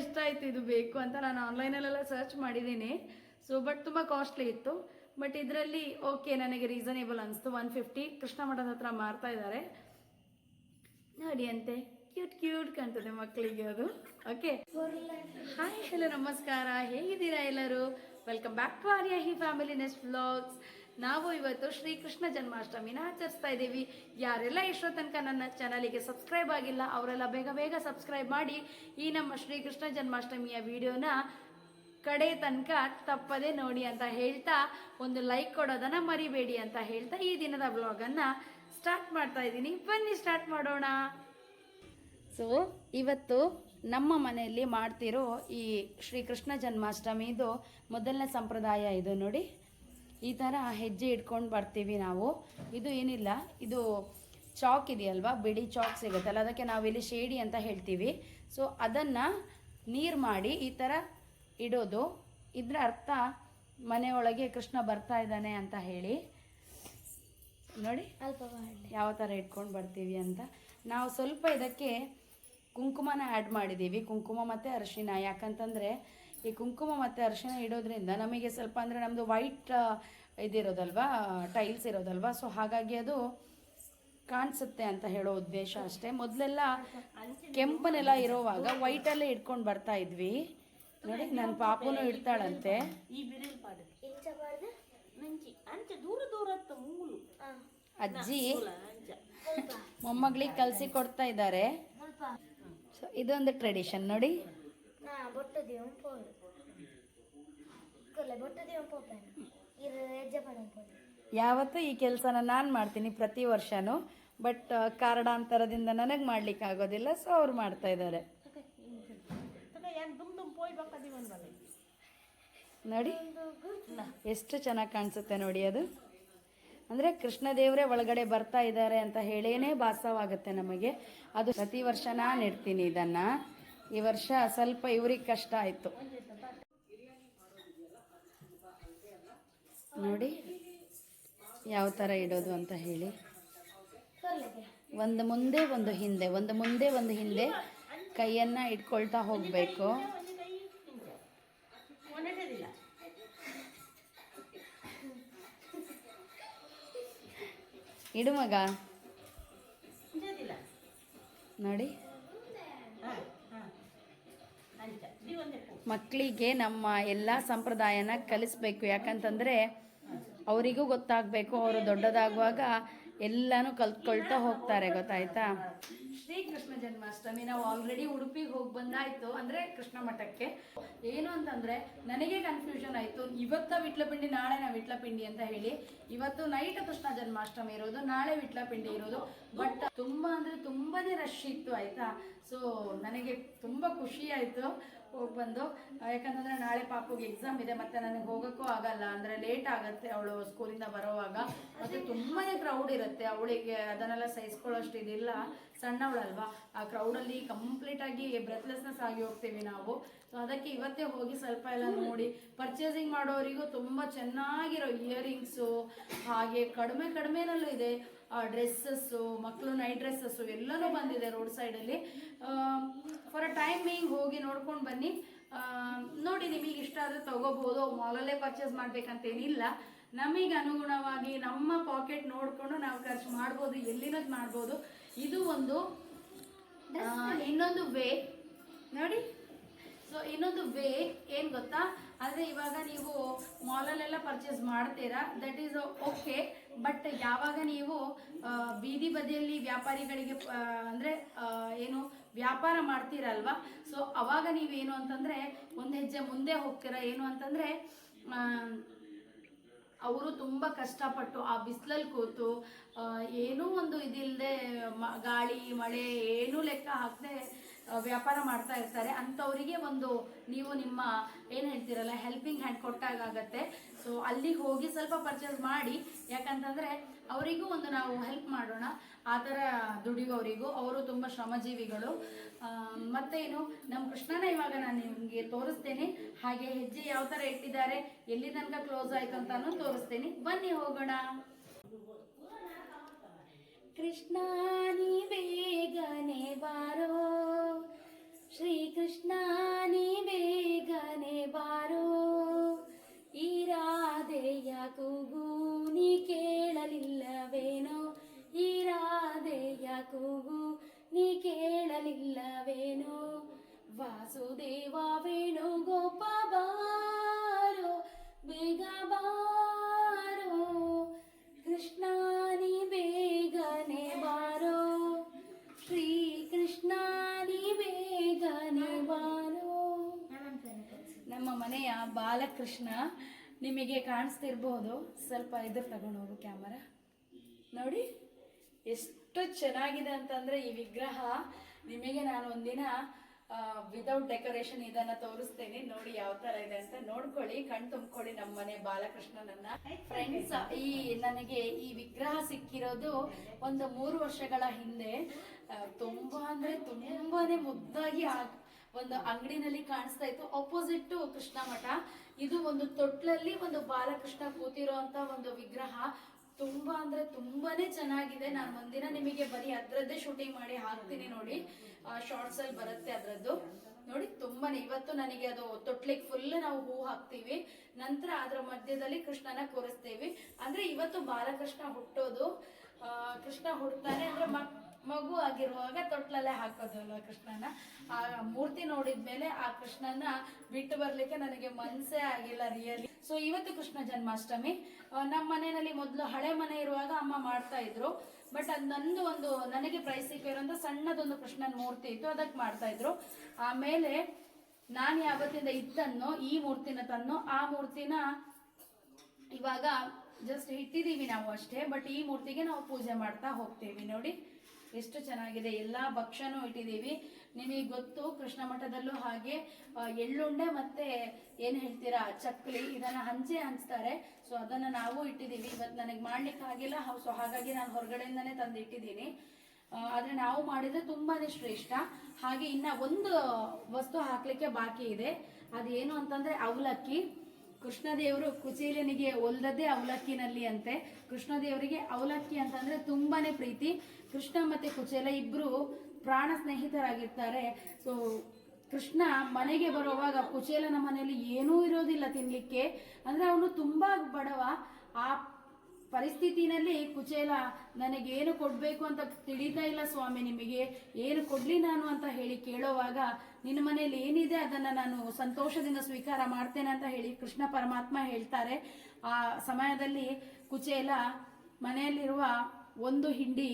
ಇಷ್ಟ ಆಯ್ತು ಇದು ಬೇಕು ಅಂತ ನಾನು ಆನ್ಲೈನಲ್ಲೆಲ್ಲ ಸರ್ಚ್ ಮಾಡಿದ್ದೀನಿ. ಸೊ ಬಟ್ ತುಂಬ ಕಾಸ್ಟ್ಲಿ ಇತ್ತು. ಬಟ್ ಇದರಲ್ಲಿ ಓಕೆ ನನಗೆ ರೀಸನೇಬಲ್ ಅನಿಸ್ತು. ಒನ್ ಫಿಫ್ಟಿ ಕೃಷ್ಣ ಮಠದ ಹತ್ರ ಮಾರ್ತಾ ಇದ್ದಾರೆ. ನೋಡಿ ಅಂತೆ ಕ್ಯೂಟ್ ಕ್ಯೂಟ್ ಕಾಣ್ತದೆ ಮಕ್ಕಳಿಗೆ ಅದು. ಓಕೆ ಹಾಯ್ ಹಲೋ ನಮಸ್ಕಾರ. ಹೇಗಿದ್ದೀರಾ ಎಲ್ಲರೂ? Welcome back to Aryahi family nest vlogs ನಾವು ಇವತ್ತು ಶ್ರೀಕೃಷ್ಣ ಜನ್ಮಾಷ್ಟಮಿನ ಆಚರಿಸ್ತಾ ಇದ್ದೀವಿ. ಯಾರೆಲ್ಲ ಇಷ್ಟೋ ತನಕ ನನ್ನ ಚಾನಲಿಗೆ ಸಬ್ಸ್ಕ್ರೈಬ್ ಆಗಿಲ್ಲ, ಅವರೆಲ್ಲ ಬೇಗ ಬೇಗ ಸಬ್ಸ್ಕ್ರೈಬ್ ಮಾಡಿ ಈ ನಮ್ಮ ಶ್ರೀಕೃಷ್ಣ ಜನ್ಮಾಷ್ಟಮಿಯ ವಿಡಿಯೋನ ಕಡೆ ತನಕ ತಪ್ಪದೆ ನೋಡಿ ಅಂತ ಹೇಳ್ತಾ, ಒಂದು ಲೈಕ್ ಕೊಡೋದನ್ನು ಮರಿಬೇಡಿ ಅಂತ ಹೇಳ್ತಾ ಈ ದಿನದ ಬ್ಲಾಗನ್ನು ಸ್ಟಾರ್ಟ್ ಮಾಡ್ತಾ ಇದ್ದೀನಿ. ಬನ್ನಿ ಸ್ಟಾರ್ಟ್ ಮಾಡೋಣ. ಸೊ ಇವತ್ತು ನಮ್ಮ ಮನೆಯಲ್ಲಿ ಮಾಡ್ತಿರೋ ಈ ಶ್ರೀಕೃಷ್ಣ ಜನ್ಮಾಷ್ಟಮಿದು ಮೊದಲನೇ ಸಂಪ್ರದಾಯ ಇದು ನೋಡಿ. ಈ ಥರ ಹೆಜ್ಜೆ ಇಟ್ಕೊಂಡು ಬರ್ತೀವಿ ನಾವು. ಇದು ಏನಿಲ್ಲ ಇದು ಚಾಕ್ ಇದೆಯಲ್ವಾ? ಬಿಳಿ ಚಾಕ್ ಸಿಗುತ್ತಲ್ಲ ಅದಕ್ಕೆ ನಾವಿಲ್ಲಿ ಶೇಡಿ ಅಂತ ಹೇಳ್ತೀವಿ. ಸೊ ಅದನ್ನು ನೀರು ಮಾಡಿ ಈ ಥರ ಇಡೋದು. ಇದರ ಅರ್ಥ ಮನೆಯೊಳಗೆ ಕೃಷ್ಣ ಬರ್ತಾ ಇದ್ದಾನೆ ಅಂತ ಹೇಳಿ. ನೋಡಿ ಯಾವ ಥರ ಇಟ್ಕೊಂಡು ಬರ್ತೀವಿ ಅಂತ. ನಾವು ಸ್ವಲ್ಪ ಇದಕ್ಕೆ ಕುಂಕುಮನ ಆ್ಯಡ್ ಮಾಡಿದ್ದೀವಿ. ಕುಂಕುಮ ಮತ್ತು ಅರಿಶಿನ. ಯಾಕಂತಂದರೆ ಈ ಕುಂಕುಮ ಮತ್ತು ಅರಶಿನ ಇಡೋದ್ರಿಂದ ನಮಗೆ ಸ್ವಲ್ಪ ಅಂದರೆ ನಮ್ಮದು ವೈಟ್ ಇದಿರೋದಲ್ವಾ ಟೈಲ್ಸ್ ಇರೋದಲ್ವಾ? ಸೊ ಹಾಗಾಗಿ ಅದು ಕಾಣಿಸುತ್ತೆ ಅಂತ ಹೇಳೋ ಉದ್ದೇಶ ಅಷ್ಟೇ. ಮೊದಲೆಲ್ಲ ಕೆಂಪನೆಲ್ಲ ಇರೋವಾಗ ವೈಟಲ್ಲೇ ಇಟ್ಕೊಂಡು ಬರ್ತಾ ಇದ್ವಿ. ನೋಡಿ ನನ್ನ ಪಾಪುನು ಇಡ್ತಾಳಂತೆ. ಅಜ್ಜಿ ಮೊಮ್ಮಗಳಿಗೆ ಕಲಸಿ ಕೊಡ್ತಾ ಇದ್ದಾರೆ. ಸೊ ಇದೊಂದು ಟ್ರೆಡಿಷನ್ ನೋಡಿ. ನಾ பொட்டதையும் ಯಾವತ್ತೂ ಈ ಕೆಲಸನ ನಾನು ಮಾಡ್ತೀನಿ ಪ್ರತಿ ವರ್ಷನೂ ಬಟ್ ಕಾರಣಾಂತರದಿಂದ ನನಗೆ ಮಾಡ್ಲಿಕ್ಕೆ ಆಗೋದಿಲ್ಲ ಸೊ ಅವ್ರು ಮಾಡ್ತಾ ಇದ್ದಾರೆ. ನೋಡಿ ಎಷ್ಟು ಚೆನ್ನಾಗಿ ಕಾಣಿಸುತ್ತೆ ನೋಡಿ ಅದು. ಅಂದರೆ ಕೃಷ್ಣ ದೇವರೇ ಒಳಗಡೆ ಬರ್ತಾ ಇದ್ದಾರೆ ಅಂತ ಹೇಳೇನೇ ಭಾಸವಾಗುತ್ತೆ ನಮಗೆ. ಅದು ಪ್ರತಿ ವರ್ಷ ನಾನು ಇಡ್ತೀನಿ ಇದನ್ನು. ಈ ವರ್ಷ ಸ್ವಲ್ಪ ಇವ್ರಿಗೆ ಕಷ್ಟ ಆಯಿತು. ನೋಡಿ ಯಾವ ಥರ ಇಡೋದು ಅಂತ ಹೇಳಿ. ಒಂದು ಮುಂದೆ, ಒಂದು ಹಿಂದೆ, ಒಂದು ಮುಂದೆ, ಒಂದು ಹಿಂದೆ ಕೈಯನ್ನು ಇಟ್ಕೊಳ್ತಾ ಹೋಗಬೇಕು. ಇಡು ಮಗ. ನೋಡಿ ಹಾ ಹಾ ಅಂಚ ದಿ ಒಂದೇ ಪೋ ಮಕ್ಕಳಿಗೆ ನಮ್ಮ ಎಲ್ಲ ಸಂಪ್ರದಾಯನ ಕಲಿಸ್ಬೇಕು. ಯಾಕಂತಂದರೆ ಅವರಿಗೂ ಗೊತ್ತಾಗಬೇಕು, ಅವರು ದೊಡ್ಡದಾಗುವಾಗ ಎಲ್ಲನೂ ಕಲ್ತ್ಕೊಳ್ತಾ ಹೋಗ್ತಾರೆ, ಗೊತ್ತಾಯ್ತಾ? ಶ್ರೀ ಕೃಷ್ಣ ಜನ್ಮಾಷ್ಟಮಿ ನಾವು ಆಲ್ರೆಡಿ ಉಡುಪಿಗೆ ಹೋಗಿ ಬಂದಾಯ್ತು, ಅಂದ್ರೆ ಕೃಷ್ಣ ಮಠಕ್ಕೆ. ಏನು ಅಂತಂದ್ರೆ, ನನಗೆ ಕನ್ಫ್ಯೂಷನ್ ಆಯಿತು. ಇವತ್ತ ವಿಟ್ಲಪಿಂಡಿ, ನಾಳೆ ನಾವು ವಿಟ್ಲಪಿಂಡಿ ಅಂತ ಹೇಳಿ. ಇವತ್ತು ನೈಟ್ ಕೃಷ್ಣ ಜನ್ಮಾಷ್ಟಮಿ ಇರೋದು, ನಾಳೆ ವಿಟ್ಲಪಿಂಡಿ ಇರೋದು. ಬಟ್ ತುಂಬಾ ಅಂದ್ರೆ ತುಂಬಾನೇ ರಶ್ ಇತ್ತು, ಆಯ್ತಾ? ಸೊ ನನಗೆ ತುಂಬಾ ಖುಷಿ ಆಯಿತು. ಹೋಗಿ ಬಂದು ಯಾಕಂತಂದ್ರೆ ನಾಳೆ ಪಾಪುಗೆ ಎಕ್ಸಾಮ್ ಇದೆ, ಮತ್ತೆ ನನಗೆ ಹೋಗೋಕ್ಕೂ ಆಗಲ್ಲ. ಅಂದರೆ ಲೇಟ್ ಆಗುತ್ತೆ ಅವಳು ಸ್ಕೂಲಿಂದ ಬರೋವಾಗ. ಮತ್ತೆ ತುಂಬಾನೇ ಕ್ರೌಡ್ ಇರುತ್ತೆ. ಅವಳಿಗೆ ಅದನ್ನೆಲ್ಲ ಸಹಿಸ್ಕೊಳ್ಳೋಷ್ಟು ಇದಿಲ್ಲ. ಸಣ್ಣವಳಲ್ವಾ? ಆ ಕ್ರೌಡಲ್ಲಿ ಕಂಪ್ಲೀಟಾಗಿ ಬ್ರೆತ್ಲೆಸ್ನೆಸ್ ಆಗಿ ಹೋಗ್ತೀವಿ ನಾವು. ಸೊ ಅದಕ್ಕೆ ಇವತ್ತೇ ಹೋಗಿ ಸ್ವಲ್ಪ ಎಲ್ಲ ನೋಡಿ. ಪರ್ಚೇಸಿಂಗ್ ಮಾಡೋರಿಗೂ ತುಂಬ ಚೆನ್ನಾಗಿರೋ ಇಯರಿಂಗ್ಸು ಹಾಗೆ ಕಡಿಮೆ ಕಡಿಮೆನಲ್ಲೂ ಇದೆ. ಡ್ರೆಸ್ಸಸ್ಸು ಮಕ್ಕಳು ನೈಟ್ ಡ್ರೆಸ್ಸಸ್ಸು ಎಲ್ಲನೂ ಬಂದಿದೆ ರೋಡ್ ಸೈಡಲ್ಲಿ ಫಾರ್ ಅ ಟೈಮಿಂಗ್ ಹೋಗಿ ನೋಡ್ಕೊಂಡು ಬನ್ನಿ. ನೋಡಿ ನಿಮಗೆ ಇಷ್ಟ ಆದರೆ ತಗೋಬೋದು. ಮಾಲಲ್ಲೇ ಪರ್ಚೇಸ್ ಮಾಡಬೇಕಂತೇನಿಲ್ಲ. ನಮಗೆ ಅನುಗುಣವಾಗಿ ನಮ್ಮ ಪಾಕೆಟ್ ನೋಡಿಕೊಂಡು ನಾವು ಖರ್ಚು ಮಾಡ್ಬೋದು, ಎಲ್ಲಿನದ್ ಮಾಡ್ಬೋದು. ಇದು ಒಂದು ಇನ್ನೊಂದು ವೇ ನೋಡಿ. ಸೊ ಇನ್ನೊಂದು ವೇ ಏನು ಗೊತ್ತಾ? ಅಂದರೆ ಇವಾಗ ನೀವು ಮಾಲಲ್ಲೆಲ್ಲ ಪರ್ಚೇಸ್ ಮಾಡ್ತೀರಾ? ದಟ್ ಈಸ್ ಓಕೆ ಬಟ್ ಯಾವಾಗ ನೀವು ಬೀದಿ ಬದಿಯಲ್ಲಿ ವ್ಯಾಪಾರಿಗಳಿಗೆ ಅಂದರೆ ಏನು ವ್ಯಾಪಾರ ಮಾಡ್ತೀರಲ್ವಾ? ಸೊ ಅವಾಗ ನೀವೇನು ಅಂತಂದರೆ, ಒಂದು ಹೆಜ್ಜೆ ಮುಂದೆ ಹೋಗ್ತೀರಾ? ಏನು ಅಂತಂದರೆ ಅವರು ತುಂಬ ಕಷ್ಟಪಟ್ಟು ಆ ಬಿಸಿಲಲ್ಲಿ ಕೂತು ಏನೂ ಒಂದು ಇದಿಲ್ಲದೆ ಗಾಳಿ, ಮಳೆ, ಏನೂ ಲೆಕ್ಕ ಹಾಕದೆ ವ್ಯಾಪಾರ ಮಾಡ್ತಾ ಇರ್ತಾರೆ. ಅಂಥವರಿಗೆ ಒಂದು ನೀವು ನಿಮ್ಮ, ಏನು ಹೇಳ್ತೀರಲ್ಲ ಹೆಲ್ಪಿಂಗ್ ಹ್ಯಾಂಡ್ ಕೊಟ್ಟಾಗತ್ತೆ ಸೊ ಅಲ್ಲಿಗೆ ಹೋಗಿ ಸ್ವಲ್ಪ ಪರ್ಚೇಸ್ ಮಾಡಿ, ಯಾಕಂತಂದರೆ ಅವರಿಗೂ ಒಂದು ನಾವು ಹೆಲ್ಪ್ ಮಾಡೋಣ. ಆ ಥರ ದುಡಿಯೋರಿಗೂ ಅವರು ತುಂಬ ಶ್ರಮಜೀವಿಗಳು. ಮತ್ತೇನು ನಮ್ಮ ಕೃಷ್ಣನ ಇವಾಗ ನಾನು ನಿಮಗೆ ತೋರಿಸ್ತೇನೆ. ಹಾಗೆ ಹೆಜ್ಜೆ ಯಾವ ಥರ ಇಟ್ಟಿದ್ದಾರೆ, ಎಲ್ಲಿ ತನಕ ಕ್ಲೋಸ್ ಆಯ್ತು ಅಂತಾನು ತೋರಿಸ್ತೇನೆ. ಬನ್ನಿ ಹೋಗೋಣ. ಕೃಷ್ಣ ಕೂಗು, ನೀ ಕೇಳಲಿಲ್ಲವೇನೋ? ವಾಸುದೇವ ವೇಣು ಗೋಪ ಬಾರೋ ಬೇಗ ಬಾರೋ. ಕೃಷ್ಣ, ನೀ ಬೇಗನೆ ಬಾರೋ. ಶ್ರೀ ಕೃಷ್ಣ ನೀ ಬೇಗನೆ ಬಾರೋ. ನಮ್ಮ ಮನೆಯ ಬಾಲಕೃಷ್ಣ ನಿಮಗೆ ಕಾಣಿಸ್ತಿರ್ಬೋದು. ಸ್ವಲ್ಪ ಇದ್ರ ತಗೊಂಡು ಹೋಗು ಕ್ಯಾಮರಾ. ನೋಡಿ, ಎಷ್ಟು ಚೆನ್ನಾಗಿದೆ ಅಂತಂದ್ರೆ ಈ ವಿಗ್ರಹ ನಿಮಗೆ ನಾನು ಒಂದಿನ ವಿತೌಟ್ ಡೆಕೋರೇಷನ್ ಇದನ್ನ ತೋರಿಸ್ತೇನೆ. ನೋಡಿ ಯಾವ ತರ ಇದೆ ಅಂತ ನೋಡ್ಕೊಳ್ಳಿ. ಕಣ್ ತುಂಬ್ಕೊಳ್ಳಿ ನಮ್ಮ ಮನೆ ಬಾಲಕೃಷ್ಣನನ್ನ. ಫ್ರೆಂಡ್ಸ್ ಈ ನನಗೆ ಈ ವಿಗ್ರಹ ಸಿಕ್ಕಿರೋದು ಒಂದು ಮೂರು ವರ್ಷಗಳ ಹಿಂದೆ. ತುಂಬಾ ಅಂದ್ರೆ ತುಂಬಾನೇ ಮುದ್ದಾಗಿ ಒಂದು ಅಂಗಡಿನಲ್ಲಿ ಕಾಣಿಸ್ತಾ ಇತ್ತು. ಅಪೋಸಿಟ್ ಕೃಷ್ಣ ಮಠ ಇದು ಒಂದು ತೊಟ್ಲಲ್ಲಿ ಒಂದು ಬಾಲಕೃಷ್ಣ ಕೂತಿರೋ ಒಂದು ವಿಗ್ರಹ. ತುಂಬಾ ಅಂದ್ರೆ ತುಂಬಾನೇ ಚೆನ್ನಾಗಿದೆ. ನಾನು ಒಂದಿನ ನಿಮಗೆ ಬರೀ ಅದ್ರದ್ದೇ ಶೂಟಿಂಗ್ ಮಾಡಿ ಹಾಕ್ತೀನಿ ನೋಡಿ. ಶಾರ್ಟ್ಸ್ ಅಲ್ಲಿ ಬರುತ್ತೆ ಅದ್ರದ್ದು. ನೋಡಿ, ತುಂಬಾನೇ. ಇವತ್ತು ನನಗೆ ಅದು ತೊಟ್ಲಿಗೆ ಫುಲ್ ನಾವು ಹೂ ಹಾಕ್ತೀವಿ. ನಂತರ ಅದರ ಮಧ್ಯದಲ್ಲಿ ಕೃಷ್ಣನ ಕೂರಿಸ್ತೀವಿ. ಅಂದ್ರೆ ಇವತ್ತು ಬಾಲಕೃಷ್ಣ ಹುಟ್ಟೋದು. ಕೃಷ್ಣ ಹುಡ್ತಾನೆ ಅಂದ್ರೆ ಮಕ್ ಮಗು ಆಗಿರುವಾಗ ತೊಟ್ಲಲ್ಲೇ ಹಾಕೋದು ಅಲ್ವಾ ಕೃಷ್ಣನ? ಆ ಮೂರ್ತಿ ನೋಡಿದ್ಮೇಲೆ ಆ ಕೃಷ್ಣನ ಬಿಟ್ಟು ಬರ್ಲಿಕ್ಕೆ ನನಗೆ ಮನ್ಸೇ ಆಗಿಲ್ಲ ರಿಯಲಿ ಸೊ ಇವತ್ತು ಕೃಷ್ಣ ಜನ್ಮಾಷ್ಟಮಿ. ನಮ್ಮ ಮನೆಯಲ್ಲಿ ಮೊದಲು ಹಳೆ ಮನೆ ಇರುವಾಗ ಅಮ್ಮ ಮಾಡ್ತಾ ಇದ್ರು. ಬಟ್ ಅದ್ ನಂದು ಒಂದು, ನನಗೆ ಪ್ರೈಸ್ ಸಿಕ್ಕಿರೋಂಥ ಸಣ್ಣದೊಂದು ಕೃಷ್ಣನ ಮೂರ್ತಿ ಇತ್ತು, ಅದಕ್ಕೆ ಮಾಡ್ತಾ ಇದ್ರು. ಆಮೇಲೆ ನಾನು ಯಾವತ್ತಿಂದ ಇದ್ದನ್ನು, ಈ ಮೂರ್ತಿನ ತನ್ನೋ ಆ ಮೂರ್ತಿನ ಇವಾಗ ಜಸ್ಟ್ ಇಟ್ಟಿದ್ದೀವಿ ನಾವು ಅಷ್ಟೇ. ಬಟ್ ಈ ಮೂರ್ತಿಗೆ ನಾವು ಪೂಜೆ ಮಾಡ್ತಾ ಹೋಗ್ತೀವಿ ನೋಡಿ. ಎಷ್ಟು ಚೆನ್ನಾಗಿದೆ, ಎಲ್ಲ ಭಕ್ಷ್ಯನೂ ಇಟ್ಟಿದ್ದೀವಿ. ನಿಮಗೆ ಗೊತ್ತು, ಕೃಷ್ಣ ಮಠದಲ್ಲೂ ಹಾಗೆ ಎಳ್ಳುಂಡೆ ಮತ್ತೆ ಏನು ಹೇಳ್ತೀರಾ ಚಕ್ಕಲಿ ಇದನ್ನು ಹಂಚೆ ಹಂಚ್ತಾರೆ. ಸೊ ಅದನ್ನು ನಾವು ಇಟ್ಟಿದ್ದೀವಿ. ಇವತ್ತು ನನಗೆ ಮಾಡ್ಲಿಕ್ಕೆ ಆಗಿಲ್ಲ ಸೊ ಹಾಗಾಗಿ ನಾನು ಹೊರಗಡೆಯಿಂದನೇ ತಂದು ಇಟ್ಟಿದ್ದೀನಿ. ಆದ್ರೆ ನಾವು ಮಾಡಿದರೆ ತುಂಬಾ ಶ್ರೇಷ್ಠ. ಹಾಗೆ ಇನ್ನು ಒಂದು ವಸ್ತು ಹಾಕಲಿಕ್ಕೆ ಬಾಕಿ ಇದೆ. ಅದೇನು ಅಂತಂದರೆ, ಅವಲಕ್ಕಿ. ಕೃಷ್ಣದೇವರು ಕುಚೇಲನಿಗೆ ಒಲ್ದದ್ದೇ ಅವಲಕ್ಕಿನಲ್ಲಿ ಅಂತೆ. ಕೃಷ್ಣದೇವರಿಗೆ ಅವಲಕ್ಕಿ ಅಂತಂದ್ರೆ ತುಂಬಾನೇ ಪ್ರೀತಿ. ಕೃಷ್ಣ ಮತ್ತೆ ಕುಚೇಲ ಇಬ್ರು ಪ್ರಾಣ ಸ್ನೇಹಿತರಾಗಿರ್ತಾರೆ. ಸೊ ಕೃಷ್ಣ ಮನೆಗೆ ಬರುವಾಗ ಕುಚೇಲನ ಮನೆಯಲ್ಲಿ ಏನೂ ಇರೋದಿಲ್ಲ ತಿನ್ಲಿಕ್ಕೆ. ಅಂದ್ರೆ ಅವನು ತುಂಬಾ ಬಡವ. ಆ ಪರಿಸ್ಥಿತಿನಲ್ಲಿ ಕುಚೇಲ, ನನಗೇನು ಕೊಡ್ಬೇಕು ಅಂತ ತಿಳಿತಾ ಇಲ್ಲ ಸ್ವಾಮಿ ನಿಮಗೆ. ಏನು ಕೊಡ್ಲಿ ನಾನು ಅಂತ ಹೇಳಿ ಕೇಳೋವಾಗ ನಿನ್ನ ಮನೆಯಲ್ಲಿ ಏನಿದೆ ಅದನ್ನ ನಾನು ಸಂತೋಷದಿಂದ ಸ್ವೀಕಾರ ಮಾಡ್ತೇನೆ ಅಂತ ಹೇಳಿ ಕೃಷ್ಣ ಪರಮಾತ್ಮ ಹೇಳ್ತಾರೆ. ಆ ಸಮಯದಲ್ಲಿ ಕುಚೇಲ ಮನೆಯಲ್ಲಿರುವ ಒಂದು ಹಿಂಡಿ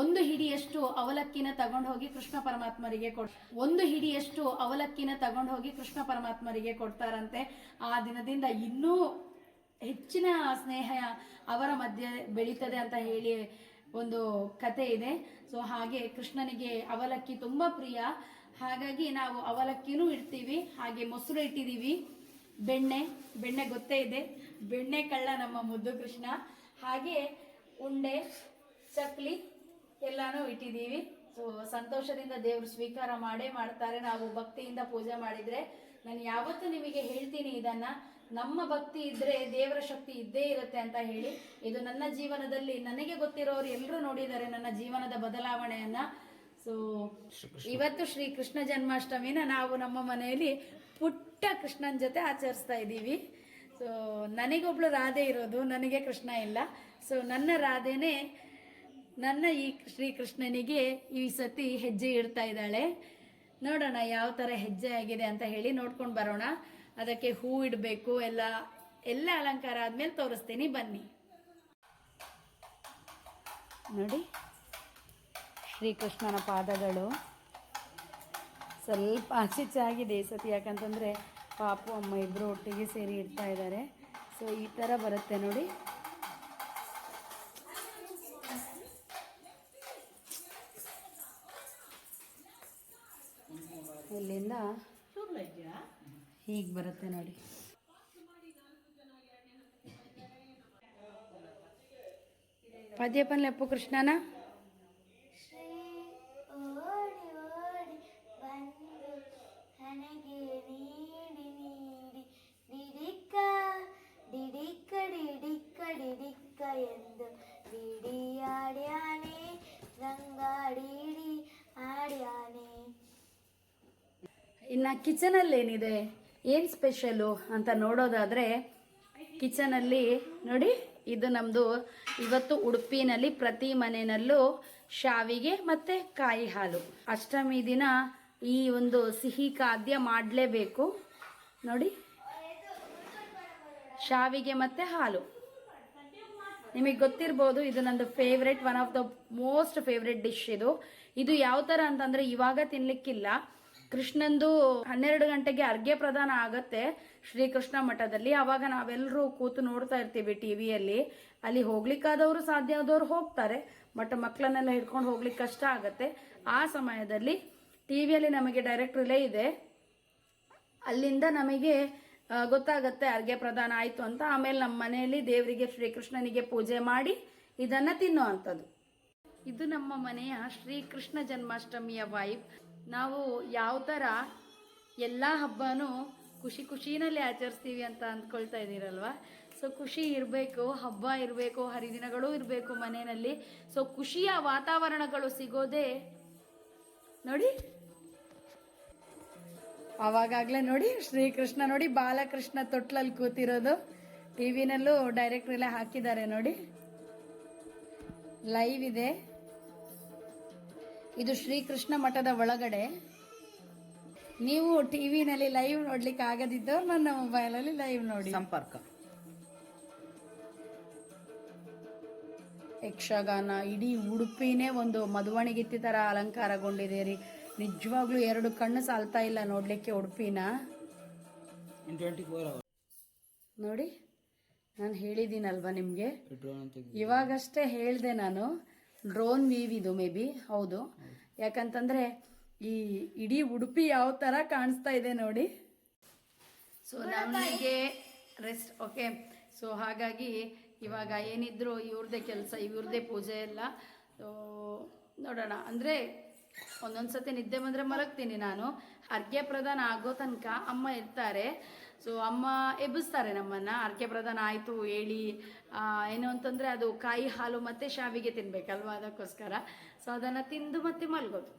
ಒಂದು ಹಿಡಿಯಷ್ಟು ಅವಲಕ್ಕಿನ ತಗೊಂಡು ಹೋಗಿ ಕೃಷ್ಣ ಪರಮಾತ್ಮರಿಗೆ ಕೊಡ್, ಒಂದು ಹಿಡಿಯಷ್ಟು ಅವಲಕ್ಕಿನ ತಗೊಂಡು ಹೋಗಿ ಕೃಷ್ಣ ಪರಮಾತ್ಮರಿಗೆ ಕೊಡ್ತಾರಂತೆ. ಆ ದಿನದಿಂದ ಇನ್ನೂ ಹೆಚ್ಚಿನ ಸ್ನೇಹ ಅವರ ಮಧ್ಯೆ ಬೆಳೀತದೆ ಅಂತ ಹೇಳಿ ಒಂದು ಕತೆ ಇದೆ. ಸೊ ಹಾಗೆ ಕೃಷ್ಣನಿಗೆ ಅವಲಕ್ಕಿ ತುಂಬ ಪ್ರಿಯ. ಹಾಗಾಗಿ ನಾವು ಅವಲಕ್ಕಿನೂ ಇಡ್ತೀವಿ, ಹಾಗೆ ಮೊಸರು ಇಟ್ಟಿದ್ದೀವಿ ಬೆಣ್ಣೆ ಬೆಣ್ಣೆ ಗೊತ್ತೇ ಇದೆ. ಬೆಣ್ಣೆ ಕಳ್ಳ ನಮ್ಮ ಮುದ್ದು ಕೃಷ್ಣ. ಹಾಗೆ ಉಂಡೆ, ಚಕ್ಲಿ ಎಲ್ಲಾನು ಇಟ್ಟಿದ್ದೀವಿ ಸೊ ಸಂತೋಷದಿಂದ ದೇವರು ಸ್ವೀಕಾರ ಮಾಡೇ ಮಾಡ್ತಾರೆ. ನಾವು ಭಕ್ತಿಯಿಂದ ಪೂಜೆ ಮಾಡಿದ್ರೆ ನಾನು ಯಾವತ್ತೂ ನಿಮಗೆ ಹೇಳ್ತೀನಿ ಇದನ್ನ. ನಮ್ಮ ಭಕ್ತಿ ಇದ್ರೆ ದೇವರ ಶಕ್ತಿ ಇದ್ದೇ ಇರುತ್ತೆ ಅಂತ ಹೇಳಿ ಇದು ನನ್ನ ಜೀವನದಲ್ಲಿ ನನಗೆ ಗೊತ್ತಿರೋರು ಎಲ್ಲರೂ ನೋಡಿದ್ದಾರೆ ನನ್ನ ಜೀವನದ ಬದಲಾವಣೆಯನ್ನ. ಸೊ ಇವತ್ತು ಶ್ರೀ ಕೃಷ್ಣ ಜನ್ಮಾಷ್ಟಮಿನ ನಾವು ನಮ್ಮ ಮನೆಯಲ್ಲಿ ಪುಟ್ಟ ಕೃಷ್ಣನ ಜೊತೆ ಆಚರಿಸ್ತಾ ಇದ್ದೀವಿ. ಸೊ ನನಗೊಬ್ಳು ರಾಧೆ ಇರೋದು ನನಗೆ ಕೃಷ್ಣ ಇಲ್ಲ. ಸೊ ನನ್ನ ರಾಧೆನೇ ನನ್ನ ಈ ಶ್ರೀ ಕೃಷ್ಣನಿಗೆ ಈ ಸತಿ ಹೆಜ್ಜೆ ಇಡ್ತಾ ಇದ್ದಾಳೆ. ನೋಡೋಣ ಯಾವ ಥರ ಹೆಜ್ಜೆ ಆಗಿದೆ ಅಂತ ಹೇಳಿ ನೋಡ್ಕೊಂಡು ಬರೋಣ. ಅದಕ್ಕೆ ಹೂ ಇಡಬೇಕು, ಎಲ್ಲ ಎಲ್ಲ ಅಲಂಕಾರ ಆದ್ಮೇಲೆ ತೋರಿಸ್ತೀನಿ, ಬನ್ನಿ. ನೋಡಿ, ಶ್ರೀಕೃಷ್ಣನ ಪಾದಗಳು ಸ್ವಲ್ಪ ಆಗಿದೆ ಈ ಸತಿ, ಯಾಕಂತಂದರೆ ಪಾಪು, ಅಮ್ಮ ಇಬ್ಬರು ಒಟ್ಟಿಗೆ ಸೇರಿ ಇಡ್ತಾ ಇದ್ದಾರೆ. ಸೊ ಈ ಥರ ಬರುತ್ತೆ ನೋಡಿ. ಇಲ್ಲಿಂದ ಹೀಗೆ ಬರುತ್ತೆ ನೋಡಿ. ಪದ್ಯ ಪನ್ಲೆಪ್ಪು ಕೃಷ್ಣನ? ಎಂದು ಬಿಡಿ ಆಡ್ಯಾನೆ ರಂಗಾಡಿಡಿ ಆಡ್ಯಾನೆ ಇನ್ನು ಕಿಚನಲ್ಲಿ ಏನಿದೆ? ಏನು ಸ್ಪೆಷಲು ಅಂತ ನೋಡೋದಾದರೆ ಕಿಚನಲ್ಲಿ ನೋಡಿ, ಇದು ನಮ್ಮದು ಇವತ್ತು ಉಡುಪಿನಲ್ಲಿ ಪ್ರತಿ ಮನೆಯಲ್ಲೂ ಶಾವಿಗೆ ಮತ್ತು ಕಾಯಿ ಹಾಲು. ಅಷ್ಟಮಿ ದಿನ ಈ ಒಂದು ಸಿಹಿ ಖಾದ್ಯ ಮಾಡಲೇಬೇಕು. ನೋಡಿ, ಶಾವಿಗೆ ಮತ್ತು ಹಾಲು. ನಿಮಗೆ ಗೊತ್ತಿರ್ಬೋದು, ಇದು ನಂದು favourite one of the most favourite dish ಇದು. ಇದು ಯಾವ ಥರ ಅಂತಂದರೆ ಇವಾಗ ತಿನ್ಲಿಕ್ಕಿಲ್ಲ. ಕೃಷ್ಣಂದು ಹನ್ನೆರಡು ಗಂಟೆಗೆ ಅರ್ಘ್ಯ ಪ್ರದಾನ ಆಗತ್ತೆ ಶ್ರೀಕೃಷ್ಣ ಮಠದಲ್ಲಿ. ಆವಾಗ ನಾವೆಲ್ಲರೂ ಕೂತು ನೋಡ್ತಾ ಇರ್ತೀವಿ ಟಿ ವಿಯಲ್ಲಿ. ಅಲ್ಲಿ ಹೋಗ್ಲಿಕ್ಕಾದವರು ಸಾಧ್ಯ ಆದವರು ಹೋಗ್ತಾರೆ, ಬಟ್ ಮಕ್ಕಳನ್ನೆಲ್ಲ ಹಿಡ್ಕೊಂಡು ಹೋಗ್ಲಿಕ್ಕೆ ಕಷ್ಟ ಆಗತ್ತೆ. ಆ ಸಮಯದಲ್ಲಿ ಟಿ ವಿಯಲ್ಲಿ ನಮಗೆ ಡೈರೆಕ್ಟ್ ರಿಲೇ ಇದೆ. ಅಲ್ಲಿಂದ ನಮಗೆ ಗೊತ್ತಾಗತ್ತೆ ಅರ್ಘ್ಯ ಪ್ರದಾನ ಆಯಿತು ಅಂತ. ಆಮೇಲೆ ನಮ್ಮ ಮನೆಯಲ್ಲಿ ದೇವರಿಗೆ, ಶ್ರೀಕೃಷ್ಣನಿಗೆ ಪೂಜೆ ಮಾಡಿ ಇದನ್ನು ತಿನ್ನುವಂಥದ್ದು. ಇದು ನಮ್ಮ ಮನೆಯ ಶ್ರೀಕೃಷ್ಣ ಜನ್ಮಾಷ್ಟಮಿಯ ವೈಬ್ ನಾವು ಯಾವ ಥರ ಎಲ್ಲ ಹಬ್ಬನೂ ಖುಷಿ ಖುಷಿನಲ್ಲಿ ಆಚರಿಸ್ತೀವಿ ಅಂತ ಅಂದ್ಕೊಳ್ತಾ ಇದ್ದೀರಲ್ವ ಸೊ ಖುಷಿ ಇರಬೇಕು, ಹಬ್ಬ ಇರಬೇಕು, ಹರಿದಿನಗಳು ಇರಬೇಕು ಮನೆಯಲ್ಲಿ. ಸೊ ಖುಷಿಯ ವಾತಾವರಣಗಳು ಸಿಗೋದೇ ನೋಡಿ. ಅವಾಗಾಗಲೇ ನೋಡಿ, ಶ್ರೀಕೃಷ್ಣ ನೋಡಿ, ಬಾಲಕೃಷ್ಣ ತೊಟ್ಲಲ್ಲಿ ಕೂತಿರೋದು. ಟಿ ವಿನಲ್ಲೂ ಡೈರೆಕ್ಟ್ರಲ್ಲೇ ಹಾಕಿದ್ದಾರೆ ನೋಡಿ. ಲೈವ್ ಇದೆ. ಇದು ಶ್ರೀಕೃಷ್ಣ ಮಠದ ಒಳಗಡೆ. ನೀವು ಟಿ ವಿನಲ್ಲಿ ಲೈವ್ ನೋಡ್ಲಿಕ್ಕೆ ಆಗದಿದ್ದವ್ರು ನನ್ನ ಮೊಬೈಲಲ್ಲಿ ಲೈವ್ ನೋಡಿ. ಸಂಪರ್ಕ. ಯಕ್ಷಗಾನ ಇಡೀ ಉಡುಪಿನೇ ಒಂದು ಮದುವಣಿಗಿತ್ತಿ ಥರ ಅಲಂಕಾರಗೊಂಡಿದೆ ರೀ ನಿಜವಾಗ್ಲೂ ಎರಡು ಕಣ್ಣು ಸಾಲ್ತಾ ಇಲ್ಲ ನೋಡಲಿಕ್ಕೆ ಉಡುಪಿನ. ನೋಡಿ ನಾನು ಹೇಳಿದ್ದೀನಲ್ವಾ ನಿಮಗೆ? ಇವಾಗಷ್ಟೇ ಹೇಳಿದೆ ನಾನು. ಡ್ರೋನ್ ವೀವ್ ಇದು ಮೇ ಬಿ ಹೌದು. ಯಾಕಂತಂದರೆ ಈ ಇಡೀ ಉಡುಪಿ ಯಾವ ಥರ ಕಾಣಿಸ್ತಾ ಇದೆ ನೋಡಿ. ಸೊ ನಮಗೆ ರೆಸ್ಟ್ ಓಕೆ ಸೊ ಹಾಗಾಗಿ ಇವಾಗ ಏನಿದ್ರು ಇವ್ರದ್ದೇ ಕೆಲಸ ಇವ್ರದ್ದೇ ಪೂಜೆ ಎಲ್ಲ. ಸೊ ನೋಡೋಣ. ಅಂದರೆ ಒಂದೊಂದು ಸತಿ ನಿದ್ದೆ ಬಂದರೆ ಮಲಗ್ತೀನಿ ನಾನು. ಅರ್ಘ್ಯ ಪ್ರಧಾನ ಆಗೋ ತನಕ ಅಮ್ಮ ಇರ್ತಾರೆ. ಸೊ ಅಮ್ಮ ಎಬ್ಬಿಸ್ತಾರೆ ನಮ್ಮನ್ನು. ಅರ್ಕೆ ಪ್ರಧಾನ ಆಯಿತು, ಹೇಳಿ. ಏನು ಅಂತಂದರೆ ಅದು ಕಾಯಿ ಹಾಲು ಮತ್ತು ಶಾವಿಗೆ ತಿನ್ನಬೇಕಲ್ವ ಅದಕ್ಕೋಸ್ಕರ. ಸೊ ಅದನ್ನು ತಿಂದು ಮತ್ತೆ ಮಲ್ಗೋದು.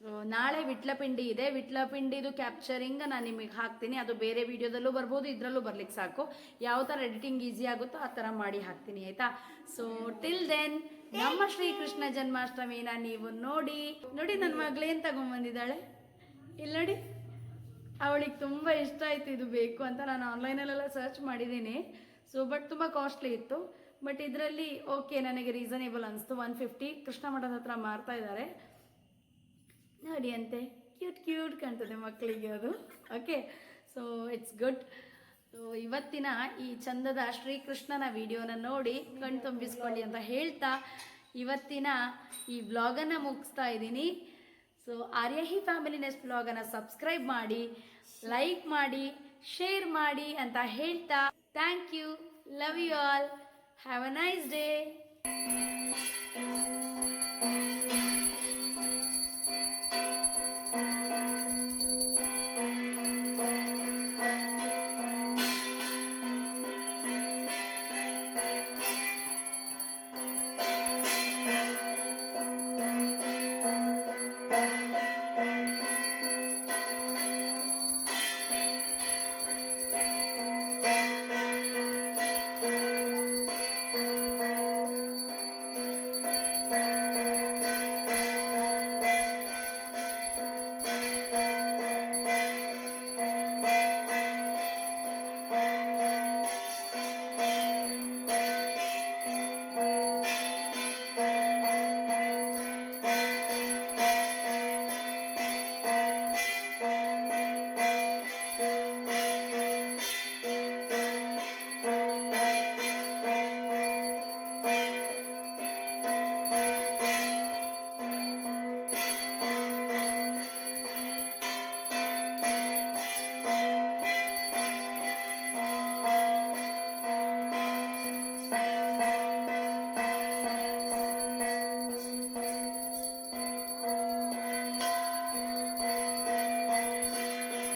ಸೊ ನಾಳೆ ವಿಟ್ಲಪಿಂಡಿ ಇದೆ. ವಿಟ್ಲಪಿಂಡಿದು ಕ್ಯಾಪ್ಚರಿಂಗ್ ನಾನು ನಿಮಗೆ ಹಾಕ್ತೀನಿ. ಅದು ಬೇರೆ ವಿಡಿಯೋದಲ್ಲೂ ಬರ್ಬೋದು, ಇದರಲ್ಲೂ ಬರ್ಲಿಕ್ಕೆ ಸಾಕು. ಯಾವ ಥರ ಎಡಿಟಿಂಗ್ ಈಸಿ ಆಗುತ್ತೋ ಆ ಥರ ಮಾಡಿ ಹಾಕ್ತೀನಿ, ಆಯಿತಾ? ಸೊ ಟಿಲ್ ದೆನ್ ನಮ್ಮ ಶ್ರೀಕೃಷ್ಣ ಜನ್ಮಾಷ್ಟಮಿನ ನೀವು ನೋಡಿ ನೋಡಿ ನನ್ನ ಮಗಳೇನು ತಗೊಂಬಂದಿದ್ದಾಳೆ? ಇಲ್ಲಿ ನೋಡಿ ಅವಳಿಗೆ ತುಂಬ ಇಷ್ಟ ಆಯಿತು ಇದು ಬೇಕು ಅಂತ. ನಾನು ಆನ್ಲೈನಲ್ಲೆಲ್ಲ ಸರ್ಚ್ ಮಾಡಿದ್ದೀನಿ. ಸೊ ಬಟ್ ತುಂಬ ಕಾಸ್ಟ್ಲಿ ಇತ್ತು. ಬಟ್ ಇದರಲ್ಲಿ ಓಕೆ ನನಗೆ ರೀಸನೇಬಲ್ ಅನಿಸ್ತು. ಒನ್ ಫಿಫ್ಟಿ ಕೃಷ್ಣ ಮಠದ ಹತ್ರ ಮಾರ್ತಾ ಇದ್ದಾರೆ. ನೋಡಿ ಅಂತೆ ಕ್ಯೂಟ್ ಕ್ಯೂಟ್ ಕಾಣ್ತದೆ ಮಕ್ಕಳಿಗೆ ಅದು. Okay so it's good so ಇವತ್ತಿನ ಈ ಚಂದದ ಶ್ರೀಕೃಷ್ಣನ ವಿಡಿಯೋನ ನೋಡಿ ಕಣ್ತುಂಬಿಸ್ಕೊಳ್ಳಿ ಅಂತ ಹೇಳ್ತಾ, ಇವತ್ತಿನ ಈ ಬ್ಲಾಗನ್ನು ಮುಗಿಸ್ತಾ ಇದ್ದೀನಿ. ಸೊ ಆರ್ಯಹಿ ಫ್ಯಾಮಿಲಿ ನೆಕ್ಸ್ಟ್ ಬ್ಲಾಗನ್ನು ಸಬ್ಸ್ಕ್ರೈಬ್ ಮಾಡಿ ಲೈಕ್ ಮಾಡಿ ಶೇರ್ ಮಾಡಿ ಅಂತ ಹೇಳ್ತಾ thank you love you all have a nice day